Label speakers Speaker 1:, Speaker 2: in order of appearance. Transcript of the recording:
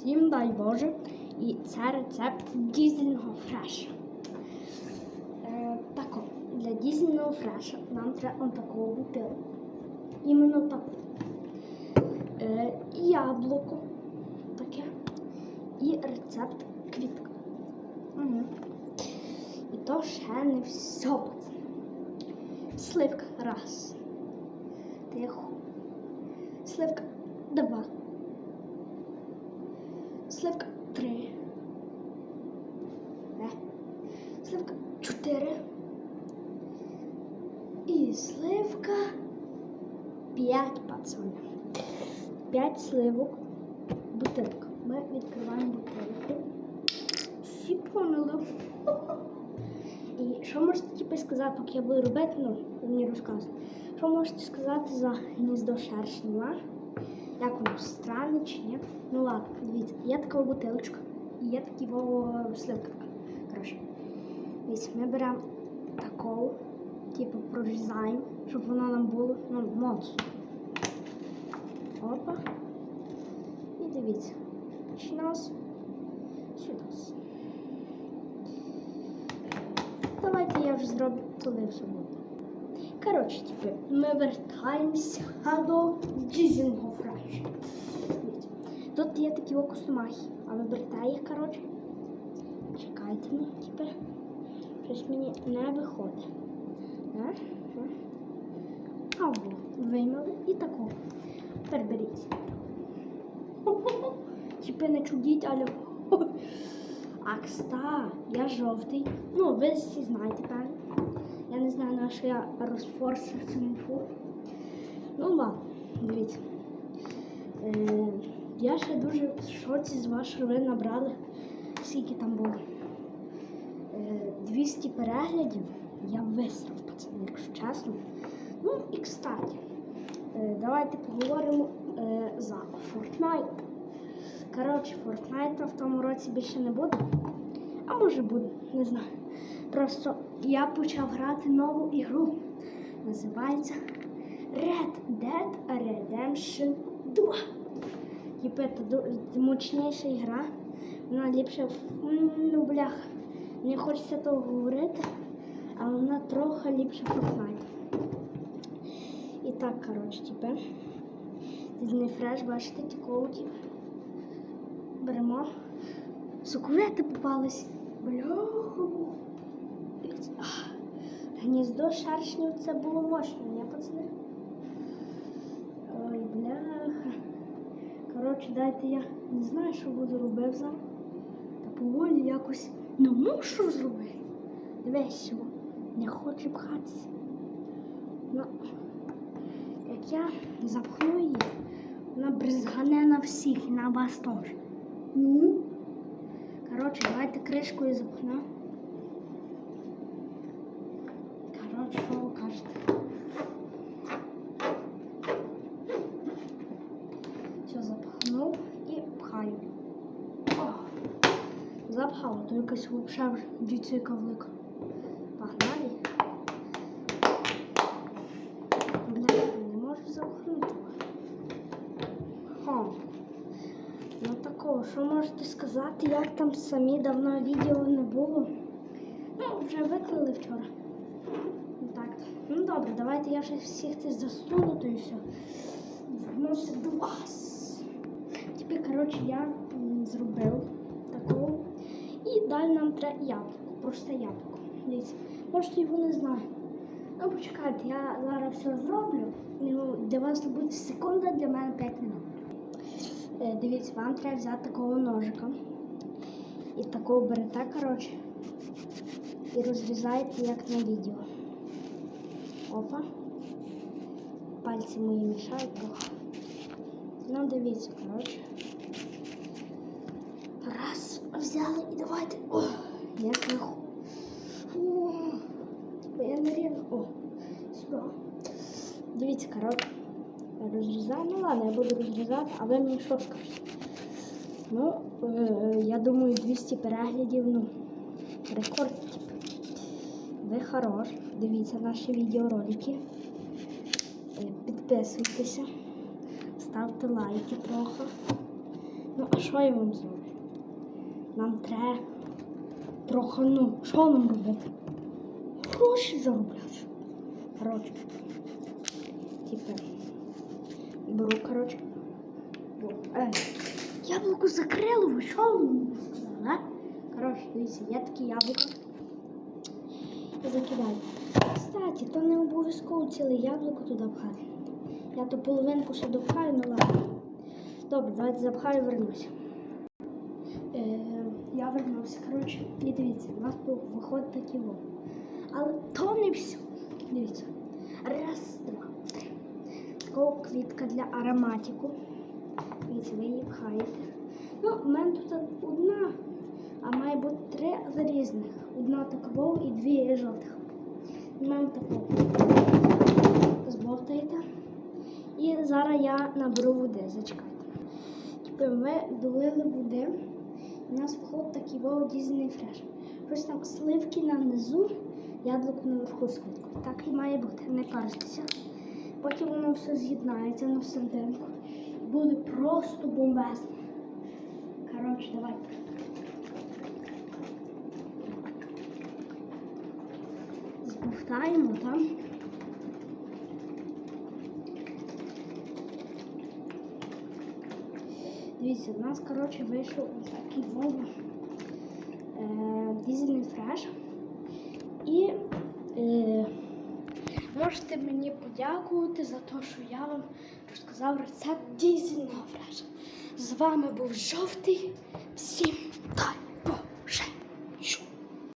Speaker 1: Всім дай Боже. І це рецепт дізельного фреша. Е, тако, для дізельного фреша нам треба такого бутилку. Іменно таку. Е, яблуко таке. І рецепт квітка. Угу. І то ще не все. Сливка раз. Тихо. Сливка два. Сливка три. Е. Сливка чотири. І сливка п'ять пацанів. П'ять сливок. Бутилка. Ми відкриваємо бутилку. Всі поняли. І що можете типу, сказати, поки я буду робити, ну, мені розказуєте. Що можете сказати за гніздо шершня? Як воно странне чи ні? Ну ладно, дивіться, є така бутилочка і є такі сливка. Коротше, дивіться, ми беремо таку, типу, прорізаємо, щоб воно нам було ну, моцно. Опа. І дивіться. Нас сюди. Давайте я вже зроблю коли все буде. Коротше, тепер ми вертаємося до. Дивіться, Тут є такі о костомахи, а виберете їх, коротше. Чекайте ну, тепер. Щось мені не виходить. Е. А виймали і таку. Тепер беріть. Типи не чудіть, але. А кста, я жовтий. Ну, ви всі знаєте, певно. Я не знаю, на що я розфорсив цю інфу. Ну ладно, дивіться. Е, я ще дуже в шоці з що ви набрали, скільки там було. Е, 200 переглядів. Я висрав, пацани, якщо чесно. Ну і кстати, е, давайте поговоримо е, за Fortnite. Коротше, Fortnite в тому році більше не буде. А може буде, не знаю. Просто я почав грати нову ігру. Називається Red Dead Redemption 2. Типу, це ду- мощніша ігра. Вона ліпше. Ну, бляха. Мені хочеться того говорити, але вона трохи ліпше Fortnite. І так, коротше, тепер. Фреш, бачите, типу. Беремо. Сукурети попались. Ах. Гніздо шершнів це було мощно, не пацани? Коротше, дайте я не знаю, що буду робити зараз. Та поволі якось не мушу зробити. Дивись, не хоче пхатися. Ну, як я запхну її, вона бризгане на всіх і на вас теж. Ну. Коротше, давайте кришкою запхнемо. Коротше, що ви кажете? Все, запхнув і пхаю. О, запхало, то якась дивіться, яка велика. Погнали. Бля, не можу запхнути. Хо. Ну такого, що можете сказати, як там самі давно відео не було? Ну, вже виклали вчора. Ну так. Ну добре, давайте я вже всіх цих засуну, то і все. Вернуся до вас. Тепер, коротше, я зробив далі нам треба яблуко, просто яблуко. Дивіться, можете його не знаю. Ну, почекайте, я зараз все зроблю. Ну, для вас буде секунда, для мене 5 минут. Е, Дивіться, вам треба взяти такого ножика. І такого берете, коротше. І розрізаєте, як на відео. Опа. Пальці мої мішають трохи. Ну, дивіться, коротше. Взяли і давайте. О, як легко. О, я. О, сюди. Дивіться, коротше. Я розрізаю. Ну ладно, я буду розрізати, а ви мені що скажете? Ну, е, я думаю, 200 переглядів, ну, рекорд. типу. Ви хорош. Дивіться наші відеоролики. Е, Підписуйтеся, ставте лайки трохи. Ну, а що я вам зроблю? Нам треба трохи, ну, що нам робити? Гроші заробляти. Коротше. Типа. Беру, коротше. Е, яблуко закрило, ви що мені сказали, а? Коротше, дивіться, є такі яблука. І закидаю. Кстати, то не обов'язково ціле яблуко туди пхати. Я то половинку ще допхаю, ну ладно. Добре, давайте запхаю і вернуся. Е, я вернувся, коротше, і дивіться, у нас тут виходить такі во. Але то не все. Дивіться. Раз, два. Така квітка для ароматику. Дивіться, ви її пхаєте. Ну, в мене тут одна, а має бути три різних. Одна такого і дві жовтих. Маємо таку. Збовтаєте. І зараз я наберу води, зачекайте. Тепер ми долили води. У нас вход такий во дізельний фреш. Ось там сливки на низу, яблуко наверху квіткою. Так і має бути, не паритися. Потім воно все з'єднається на серединку. Буде просто бомбезно. Коротше, давайте. Збовтаємо там. Дивіться, у нас, коротше, вийшов ось такий Volvo е, дизельний фреш. І е, можете мені подякувати за те, що я вам розказав рецепт дизельного фреша. З вами був жовтий. Всім дай!